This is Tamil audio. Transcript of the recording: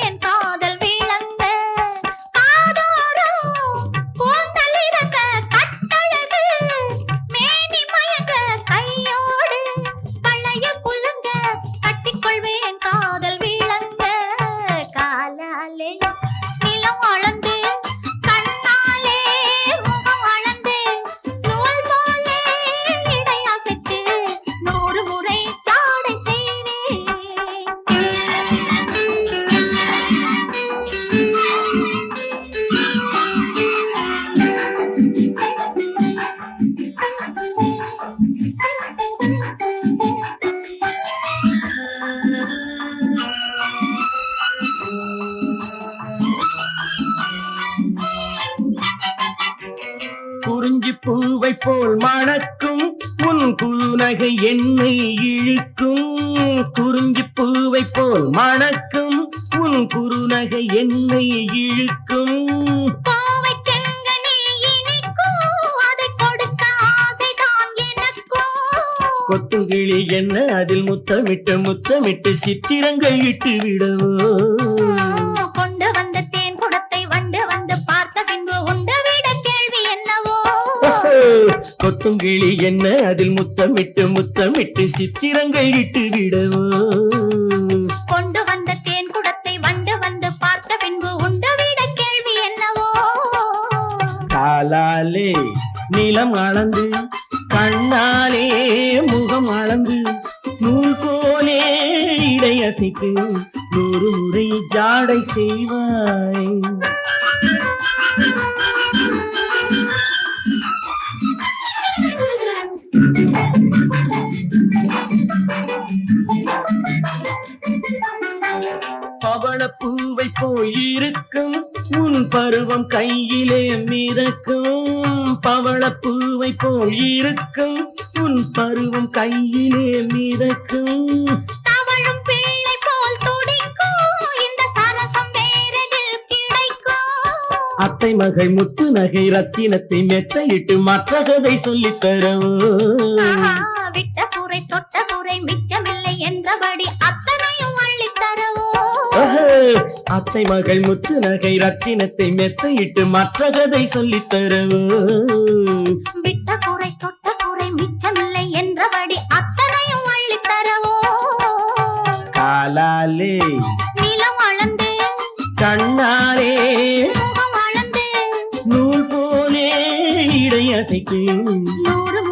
talento. குறிஞ்சி பூவை போல் மணக்கும் உன் புனகை என்னை இழிக்கும். குறிஞ்சி பூவை போல் மணக்கும் உன் குறுநகை என்னை இழுக்கும். கொத்துங்கிளி என்ன அதில் முத்தமிட்டு முத்தமிட்டு சித்திரங்கள் இட்டு விடவோ கொண்டு வந்த தேன் குடத்தை வண்டு வந்து பார்த்த பின்பு உண்டு விட கேள்வி என்னவோ? கொத்துங்கிளி என்ன அதில் முத்தமிட்டு முத்தமிட்டு சித்திரங்கள் இட்டு விடவோ கொண்டு வந்த தேன் குடத்தை வண்டு வந்து பார்த்த பின்பு உண்டு விட கேள்வி என்னவோ? காலாலே நிலம் அளந்து கண்ணாலே முகம் அளந்து நூல் போலே இடையசைக்கு நூறு முறை ஜாடை செய்வாய். பவளப்பூவை போயிருக்கும் உன் பருவம் கையிலே மிதக்கும். பவள பூவை போயிருக்கும் உன் பருவம் கையிலே மிதக்கும். தவழும் பிள்ளை போல் துடிக்கும். இந்த சரசம் வேறெதில் கிடைக்கும். அத்தை மகள் முத்து நகை ரத்தினத்தை மெத்தையிட்டு மற்ற கதை சொல்லித் தரவோ விட்ட குறை தொட்ட குறை மிச்சமில்லை என்றபடி ஆஹா, அத்தை மகள் முத்து நகை ரத்தினத்தை மெத்தையிட்டு மற்ற கதை சொல்லித் தரவோ. விட்ட குறை தொட்ட குறை மிச்சமில்லை என்றபடி அத்தனையும் அள்ளித் தரவோ? காலாலே நிலம் அளந்து. கண்ணாலே நூல் போலே இடையசைக்கு நூறு